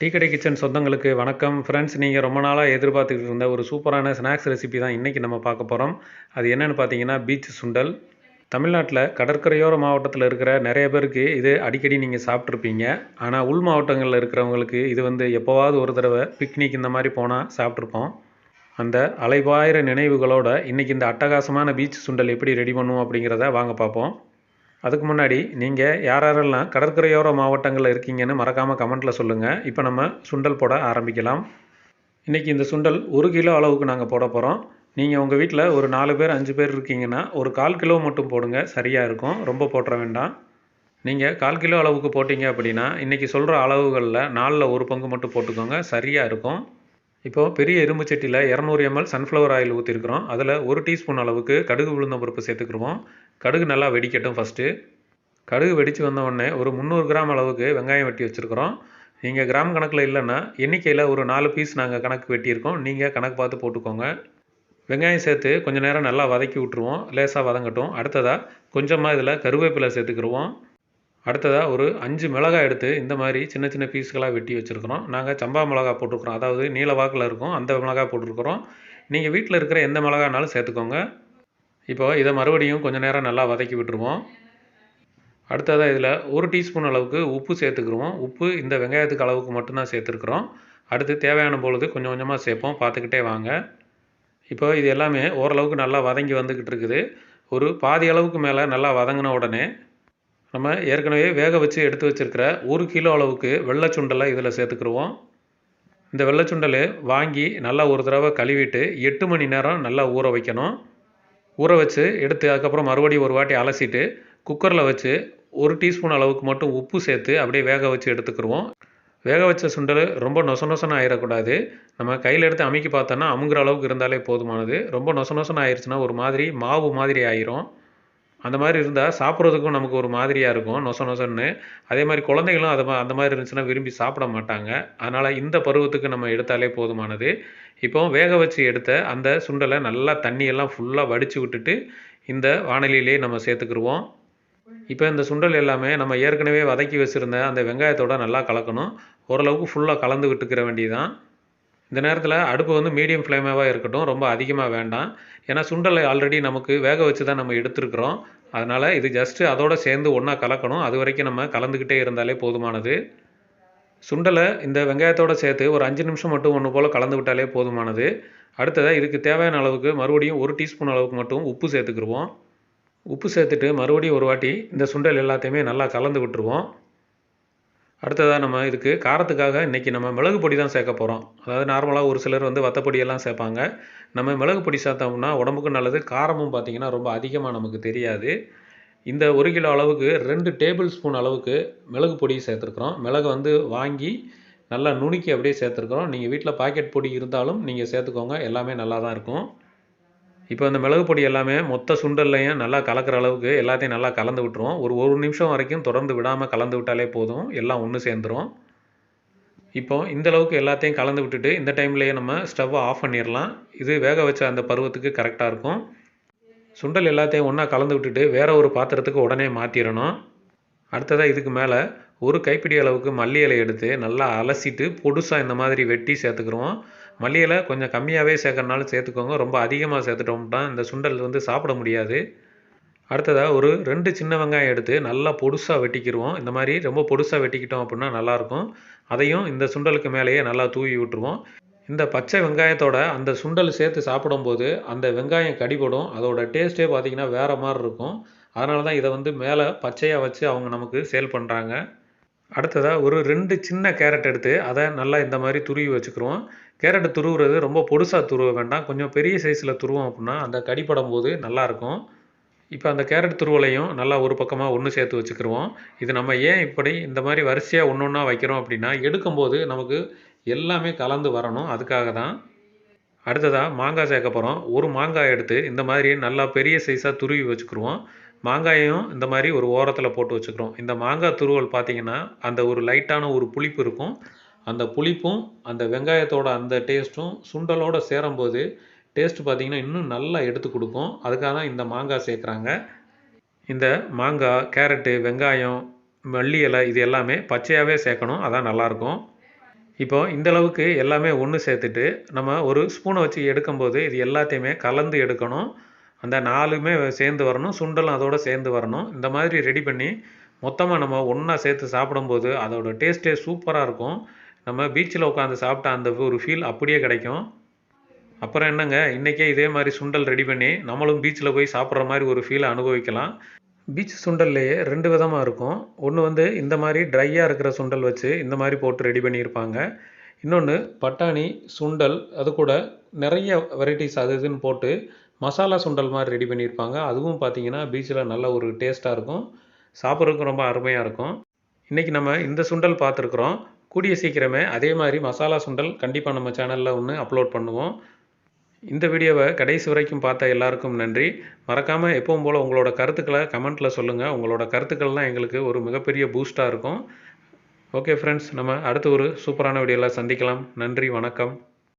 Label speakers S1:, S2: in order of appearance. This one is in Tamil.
S1: டீ கடை கிச்சன் சொந்தங்களுக்கு வணக்கம். ஃப்ரெண்ட்ஸ் நீங்கள் ரொம்ப நாளாக எதிர்பார்த்துக்கிட்டு இருந்த ஒரு சூப்பரான ஸ்நாக்ஸ் ரெசிபி தான் இன்றைக்கி நம்ம பார்க்க போகிறோம் அது என்னென்னு பார்த்தீங்கன்னா பீச் சுண்டல். தமிழ்நாட்டில் கடற்கரையோர மாவட்டத்தில் இருக்கிற நிறைய பேருக்கு இது அடிக்கடி நீங்கள் சாப்பிட்ருப்பீங்க ஆனால் உள் மாவட்டங்களில் இருக்கிறவங்களுக்கு இது வந்து எப்போவாவது ஒரு தடவை பிக்னிக் இந்த மாதிரி போனால் சாப்பிட்ருப்போம் அந்த அலைபாயிர நினைவுகளோட இன்றைக்கி இந்த அட்டகாசமான பீச் சுண்டல் எப்படி ரெடி பண்ணுவோம் அப்படிங்கிறத வாங்க பார்ப்போம். அதுக்கு முன்னாடி நீங்கள் யார் யாரெல்லாம் கடற்கரையோர மாவட்டங்களில் இருக்கீங்கன்னு மறக்காமல் கமெண்ட்டில் சொல்லுங்கள் இப்போ நம்ம சுண்டல் போட ஆரம்பிக்கலாம். இன்றைக்கி இந்த சுண்டல் ஒரு கிலோ அளவுக்கு நாங்கள் போட போகிறோம் நீங்கள் உங்கள் வீட்டில் ஒரு நாலு பேர் அஞ்சு பேர் இருக்கீங்கன்னா ஒரு கால் கிலோ மட்டும் போடுங்க. சரியாக இருக்கும். ரொம்ப போட்டுற வேண்டாம். நீங்கள் கால் கிலோ அளவுக்கு போட்டிங்க அப்படின்னா இன்றைக்கி சொல்கிற அளவுகளில் நாலில் ஒரு பங்கு மட்டும் போட்டுக்கோங்க. சரியாக இருக்கும். இப்போது பெரிய இரும்பு சட்டியில் இரநூறு எம்எல் சன்ஃப்ளவர் ஆயில் ஊற்றிருக்கிறோம் அதில் ஒரு டீஸ்பூன் அளவுக்கு கடுகு உளுந்தம் பருப்பு சேர்த்துக்கிருவோம். கடுகு நல்லா வெடிக்கட்டும் ஃபஸ்ட்டு கடுகு வெடித்து வந்தவுடனே ஒரு முந்நூறு கிராம் அளவுக்கு வெங்காயம் வெட்டி வச்சுருக்கிறோம். நீங்கள் கிராம் கணக்கில் இல்லைன்னா எண்ணிக்கையில் ஒரு நாலு பீஸ் நாங்கள் கணக்கு வெட்டியிருக்கோம். நீங்கள் கணக்கு பார்த்து போட்டுக்கோங்க. வெங்காயம் சேர்த்து கொஞ்சம் நேரம் நல்லா வதக்கி விட்ருவோம் லேசாக வதங்கட்டும். அடுத்ததாக கொஞ்சமாக இதில் கருவேப்பிலை சேர்த்துக்கிடுவோம் அடுத்ததாக ஒரு அஞ்சு மிளகாய் எடுத்து இந்த மாதிரி சின்ன சின்ன பீஸ்களாக வெட்டி வச்சுருக்குறோம். நாங்கள் சம்பா மிளகா போட்டிருக்கிறோம். அதாவது நீல வாக்கில் இருக்கும். அந்த மிளகாய் போட்டிருக்கிறோம். நீங்கள் வீட்டில் இருக்கிற எந்த மிளகானாலும் சேர்த்துக்கோங்க. இப்போ இதை மறுபடியும் கொஞ்சம் நேரம் நல்லா வதக்கி விட்டுருவோம். அடுத்ததாக இதில் ஒரு டீஸ்பூன் அளவுக்கு உப்பு சேர்த்துக்குருவோம். உப்பு இந்த வெங்காயத்துக்கு அளவுக்கு மட்டும்தான் சேர்த்துருக்குறோம். அடுத்து தேவையான பொழுது கொஞ்சம் கொஞ்சமாக சேர்ப்போம். பார்த்துக்கிட்டே வாங்க. இப்போ இது எல்லாமே ஓரளவுக்கு நல்லா வதங்கி வந்துக்கிட்டு இருக்குது. ஒரு பாதி அளவுக்கு மேலே நல்லா வதங்கின உடனே நம்ம ஏற்கனவே வேக வச்சு எடுத்து வச்சுருக்கிற ஒரு கிலோ அளவுக்கு வெள்ளை சுண்டலை இதில் சேர்த்துக்கிடுவோம் இந்த வெள்ளை சுண்டல் வாங்கி நல்லா ஒரு தடவை கழுவிட்டு எட்டு மணி நேரம் நல்லா ஊற வைக்கணும். ஊற வச்சு எடுத்து அதுக்கப்புறம் மறுபடியும் ஒரு வாட்டி அலசிட்டு குக்கரில் வச்சு ஒரு டீஸ்பூன் அளவுக்கு மட்டும் உப்பு சேர்த்து அப்படியே வேக வச்சு எடுத்துக்கிருவோம். வேக வச்ச சுண்டல் ரொம்ப நொச நொசன்னு ஆயிடக்கூடாது நம்ம கையில் எடுத்து அமைக்கி பார்த்தோன்னா அமுங்குற அளவுக்கு இருந்தாலே போதுமானது. ரொம்ப நொச நொசனம் ஆயிடுச்சுன்னா ஒரு மாதிரி மாவு மாதிரி ஆயிரும். அந்த மாதிரி இருந்தால் சாப்பிட்றதுக்கும் நமக்கு ஒரு மாதிரியாக இருக்கும் நொச நொசன்னு. அதே மாதிரி குழந்தைகளும் அதை அந்த மாதிரி இருந்துச்சுன்னா விரும்பி சாப்பிட மாட்டாங்க. அதனால் இந்த பருவத்துக்கு நம்ம எடுத்தாலே போதுமானது. இப்போ வேக வச்சு எடுத்த அந்த சுண்டலை நல்லா தண்ணியெல்லாம் ஃபுல்லாக வடித்து விட்டுட்டு இந்த வானிலையிலே நம்ம சேர்த்துக்கிடுவோம் இப்போ இந்த சுண்டல் எல்லாமே நம்ம ஏற்கனவே வதக்கி வச்சுருந்த அந்த வெங்காயத்தோட நல்லா கலக்கணும். ஓரளவுக்கு ஃபுல்லாக கலந்து விட்டுக்கிற வேண்டியதான் இந்த நேரத்தில் அடுப்பு வந்து மீடியம் ஃப்ளேமாவாக இருக்கட்டும் ரொம்ப அதிகமாக வேண்டாம். ஏன்னா சுண்டலை ஆல்ரெடி நமக்கு வேக வச்சு தான் நம்ம எடுத்துருக்குறோம். அதனால் இது ஜஸ்ட்டு அதோடு சேர்ந்து ஒன்றா கலக்கணும். அது வரைக்கும் நம்ம கலந்துக்கிட்டே இருந்தாலே போதுமானது. சுண்டலை இந்த வெங்காயத்தோடு சேர்த்து ஒரு அஞ்சு நிமிஷம் மட்டும் ஒன்று போல் கலந்து விட்டாலே போதுமானது. அடுத்ததாக இதுக்கு தேவையான அளவுக்கு மறுபடியும் ஒரு டீஸ்பூன் அளவுக்கு மட்டும் உப்பு சேர்த்துக்கிருவோம். உப்பு சேர்த்துட்டு மறுபடியும் ஒரு வாட்டி இந்த சுண்டல் எல்லாத்தையுமே நல்லா கலந்து விட்டுருவோம். அடுத்ததாக நம்ம இதுக்கு காரத்துக்காக இன்றைக்கி நம்ம மிளகு பொடி தான் சேர்க்க போகிறோம் அதாவது நார்மலாக ஒரு சிலர் வந்து வத்தப்பொடியெல்லாம் சேர்ப்பாங்க. நம்ம மிளகு பொடி சேர்த்தோம்னா உடம்புக்கு நல்லது. காரமும் பார்த்திங்கன்னா ரொம்ப அதிகமாக நமக்கு தெரியாது. இந்த ஒரு கிலோ அளவுக்கு ரெண்டு டேபிள் ஸ்பூன் அளவுக்கு மிளகு பொடி சேர்த்துருக்குறோம். மிளகு வந்து வாங்கி நல்லா நுணுக்கி அப்படியே சேர்த்துருக்குறோம். நீங்கள் வீட்டில் பாக்கெட் பொடி இருந்தாலும் நீங்கள் சேர்த்துக்கோங்க. எல்லாமே நல்லா தான் இருக்கும். இப்போ இந்த மிளகு பொடி எல்லாமே மொத்த சுண்டல்லையும் நல்லா கலக்கிற அளவுக்கு எல்லாத்தையும் நல்லா கலந்து விட்டுருவோம். ஒரு ஒரு நிமிஷம் வரைக்கும் தொடர்ந்து விடாமல் கலந்து விட்டாலே போதும். எல்லாம் ஒன்று சேர்ந்துடும் இப்போ இந்த அளவுக்கு எல்லாத்தையும் கலந்து விட்டுட்டு இந்த டைம்லேயே நம்ம ஸ்டவ்வை ஆஃப் பண்ணிடலாம் இது வேக வச்ச அந்த பருவத்துக்கு கரெக்டாக இருக்கும். சுண்டல் எல்லாத்தையும் ஒன்றா கலந்து விட்டுட்டு வேறு ஒரு பாத்திரத்துக்கு உடனே மாற்றிடணும் அடுத்ததாக இதுக்கு மேலே ஒரு கைப்பிடி அளவுக்கு மல்லி இலை எடுத்து நல்லா அலசிட்டு பொடுசாக இந்த மாதிரி வெட்டி சேர்த்துக்குருவோம். மல்லியில் கொஞ்சம் கம்மியாகவே சேர்க்கறனாலும் சேர்த்துக்கோங்க. ரொம்ப அதிகமாக சேர்த்துட்டோம்னா இந்த சுண்டல் வந்து சாப்பிட முடியாது. அடுத்ததாக ஒரு ரெண்டு சின்ன வெங்காயம் எடுத்து நல்லா பொடுசாக வெட்டிக்கிடுவோம் இந்த மாதிரி ரொம்ப பொடுசாக வெட்டிக்கிட்டோம் அப்படின்னா நல்லாயிருக்கும். அதையும் இந்த சுண்டலுக்கு மேலேயே நல்லா தூவி விட்டுருவோம். இந்த பச்சை வெங்காயத்தோட அந்த சுண்டல் சேர்த்து சாப்பிடும்போது அந்த வெங்காயம் கடிபடும். அதோட டேஸ்ட்டே பார்த்திங்கன்னா வேறு மாதிரி இருக்கும். அதனால தான் இதை வந்து மேலே பச்சையாக வச்சு அவங்க நமக்கு சேல் பண்ணுறாங்க. அடுத்ததாக ஒரு ரெண்டு சின்ன கேரட் எடுத்து அதை நல்லா இந்த மாதிரி துருவி வச்சுக்கிறோம் கேரட்டு துருவுறது ரொம்ப பொடுசாக துருவ வேண்டாம். கொஞ்சம் பெரிய சைஸில் துருவோம் அப்படின்னா அந்த கடிப்படும் போது நல்லாயிருக்கும். இப்போ அந்த கேரட் துருவலையும் நல்லா ஒரு பக்கமாக ஒன்று சேர்த்து வச்சுக்கிருவோம். இது நம்ம ஏன் இப்படி இந்த மாதிரி வரிசையாக ஒன்று ஒன்றா வைக்கிறோம் அப்படின்னா எடுக்கும்போது நமக்கு எல்லாமே கலந்து வரணும். அதுக்காக தான். அடுத்ததாக மாங்காய் சேர்க்க போகிறோம் ஒரு மாங்காய் எடுத்து இந்த மாதிரி நல்லா பெரிய சைஸாக துருவி வச்சுக்கிருவோம். மாங்காயையும் இந்த மாதிரி ஒரு ஓரத்தில் போட்டு வச்சுக்கிறோம். இந்த மாங்காய் துருவல் பார்த்திங்கன்னா அந்த ஒரு லைட்டான ஒரு புளிப்பு இருக்கும். அந்த புளிப்பும் அந்த வெங்காயத்தோட அந்த டேஸ்ட்டும் சுண்டலோடு சேரும்போது டேஸ்ட்டு பார்த்திங்கன்னா இன்னும் நல்லா எடுத்து கொடுக்கும். அதுக்காக தான் இந்த மாங்காய் சேர்க்குறாங்க. இந்த மாங்காய் கேரட்டு வெங்காயம் மல்லி இலை இது எல்லாமே பச்சையாகவே சேர்க்கணும். அதான் நல்லாயிருக்கும். இப்போ இந்த அளவுக்கு எல்லாமே ஒன்று சேர்த்துட்டு நம்ம ஒரு ஸ்பூனை வச்சு எடுக்கும்போது இது எல்லாத்தையுமே கலந்து எடுக்கணும். அந்த நாலுமே சேர்ந்து வரணும் சுண்டலும் அதோட சேர்ந்து வரணும். இந்த மாதிரி ரெடி பண்ணி மொத்தமாக நம்ம ஒன்றா சேர்த்து சாப்பிடும்போது அதோட டேஸ்ட்டே சூப்பராக இருக்கும். நம்ம பீச்சில் உட்காந்து சாப்பிட்ட அந்த ஒரு ஃபீல் அப்படியே கிடைக்கும். அப்புறம் என்னங்க? இன்றைக்கே இதே மாதிரி சுண்டல் ரெடி பண்ணி நம்மளும் பீச்சில் போய் சாப்பிட்ற மாதிரி ஒரு ஃபீலை அனுபவிக்கலாம். பீச் சுண்டல்லையே ரெண்டு விதமாக இருக்கும். ஒன்று வந்து இந்த மாதிரி ட்ரையாக இருக்கிற சுண்டல் வச்சு இந்த மாதிரி போட்டு ரெடி பண்ணியிருப்பாங்க. இன்னொன்று பட்டாணி சுண்டல் அது கூட நிறைய வெரைட்டிஸ் அது இதுன்னு போட்டு மசாலா சுண்டல் மாதிரி ரெடி பண்ணியிருப்பாங்க. அதுவும் பார்த்தீங்கன்னா பீச்சில் நல்ல ஒரு டேஸ்ட்டாக இருக்கும். சாப்பிட்றதுக்கு ரொம்ப அருமையாக இருக்கும். இன்றைக்கி நம்ம இந்த சுண்டல் பார்த்துருக்குறோம். கூடிய சீக்கிரமே அதே மாதிரி மசாலா சுண்டல் கண்டிப்பாக நம்ம சேனலில் ஒன்று அப்லோட் பண்ணுவோம். இந்த வீடியோவை கடைசி வரைக்கும் பார்த்த எல்லாருக்கும் நன்றி. மறக்காமல் எப்பவும் போல் உங்களோட கருத்துக்களை கமெண்ட்டில் சொல்லுங்கள் உங்களோட கருத்துக்கள்லாம் எங்களுக்கு ஒரு மிகப்பெரிய பூஸ்ட்டாக இருக்கும். ஓகே ஃப்ரெண்ட்ஸ் நம்ம அடுத்து ஒரு சூப்பரான வீடியோவில் சந்திக்கலாம். நன்றி வணக்கம்.